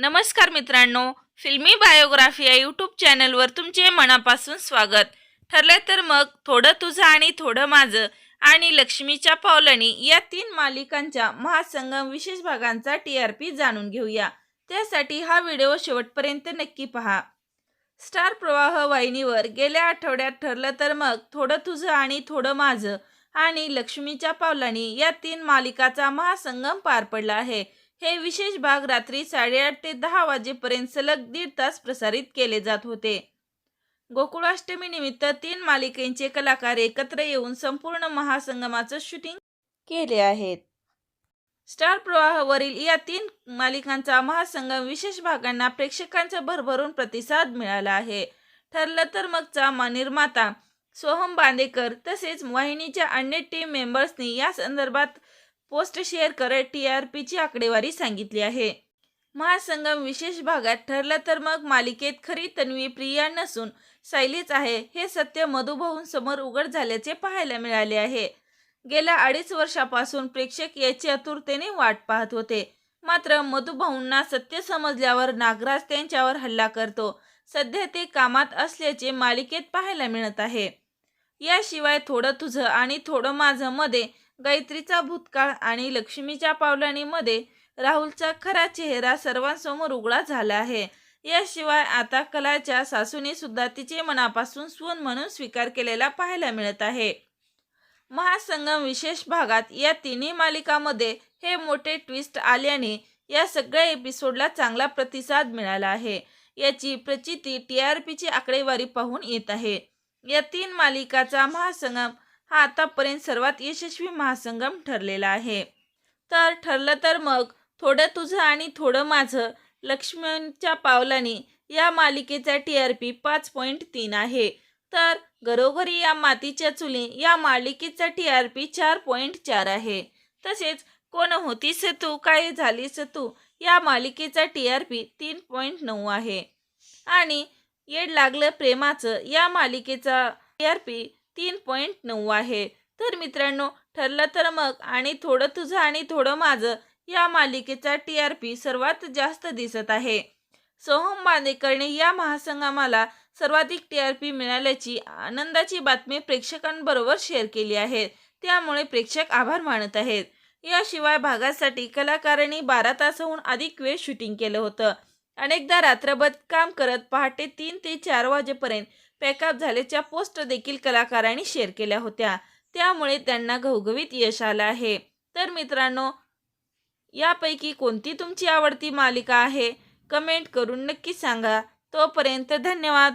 नमस्कार मित्रांनो फिल्मी बायोग्राफी या यूट्यूब चॅनलवर तुमचे मनापासून स्वागत. ठरलं तर मग थोडं तुझं आणि थोडं माझं आणि लक्ष्मीच्या पावलानी या तीन मालिकांच्या महासंगम विशेष भागांचा टी आर पी जाणून घेऊया. त्यासाठी हा व्हिडिओ शेवटपर्यंत नक्की पहा. स्टार प्रवाह वाहिनीवर गेल्या आठवड्यात ठरलं तर मग थोडं तुझं आणि थोडं माझं आणि लक्ष्मीच्या पावलानी या तीन मालिकाचा महासंगम पार पडला आहे. हे विशेष भाग रात्री साडेआठ ते दहा वाजेपर्यंत सलग दीड तास प्रसारित केले जात होते. गोकुळाष्टमी निमित्त तीन मालिकेंचे कलाकार एकत्र येऊन संपूर्ण महासंगमाचं शूटिंग केले आहेत. स्टार प्रवाहावरील या तीन मालिकांचा महासंगम विशेष भागांना प्रेक्षकांचा भरभरून प्रतिसाद मिळाला आहे. ठरलं तर मगचा निर्माता सोहम बांदेकर तसेच वाहिनीच्या अन्य टीम मेंबर्सनी या संदर्भात पोस्ट शेअर करत टी आर पीची आकडेवारी सांगितली आहे. महासंगम विशेष भागात ठरलं तर मग मालिकेत खरी तन्वी प्रिया नसून सायलीच आहे हे सत्य मधुभाऊंसमोर उघड झाल्याचे पाहायला मिळाले आहे. गेल्या अडीच वर्षापासून प्रेक्षक याची आतुरतेने वाट पाहत होते. मात्र मधुभाऊंना सत्य समजल्यावर नागराज त्यांच्यावर हल्ला करतो. सध्या ते कामात असल्याचे मालिकेत पाहायला मिळत आहे. याशिवाय थोडं तुझं आणि थोडं माझं मध्ये गायत्रीचा भूतकाळ आणि लक्ष्मीच्या पावलांनीमध्ये राहुलचा खरा चेहरा सर्वांसमोर उघडा झाला आहे. याशिवाय आता कलाच्या सासूने सुद्धा तिचे मनापासून स्वन म्हणून स्वीकार केलेला पाहायला मिळत आहे. महासंगम विशेष भागात या तिन्ही मालिकामध्ये हे मोठे ट्विस्ट आल्याने या सगळ्या एपिसोडला चांगला प्रतिसाद मिळाला आहे. याची प्रचिती टी आर पीची आकडेवारी पाहून येत आहे. या तीन मालिकाचा महासंगम हा आतापर्यंत सर्वात यशस्वी महासंगम ठरलेला आहे. तर ठरलं तर मग थोडं तुझं आणि थोडं माझं लक्ष्मणच्या पावलानी या मालिकेचा टी आर पी पाच पॉईंट तीन आहे. तर घरोघरी या मातीच्या चुली या मालिकेचा टी आर पी चार पॉईंट चार आहे. तसेच कोण होतीस तू काय झालीस तू या मालिकेचा टी आर पी तीन पॉईंट नऊ आहे. आणि येड लागलं प्रेमाचं या मालिकेचा टी आर पी तीन पॉईंट नऊ आहे. तर मित्रांनो ठरलं तर मग आणि थोडं तुझं आणि थोडं माझं या मालिकेचा टी आर पी सर्वात जास्त दिसत आहे. सोहम बांदेकरने या महासंगमाला सर्वाधिक टी आर पी मिळाल्याची आनंदाची बातमी प्रेक्षकांबरोबर शेअर केली आहे. त्यामुळे प्रेक्षक आभार मानत आहेत. याशिवाय भागासाठी कलाकारांनी बारा तासाहून अधिक वेळ शूटिंग केलं होतं. अनेकदा रात्रभर काम करत पहाटे तीन ते चार वाजेपर्यंत पॅकअप झाल्याच्या पोस्ट देखील कलाकारांनी शेअर केल्या होत्या. त्यामुळे त्यांना घवघवीत यश आलं आहे. तर मित्रांनो यापैकी कोणती तुमची आवडती मालिका आहे? कमेंट करून नक्की सांगा. तोपर्यंत धन्यवाद.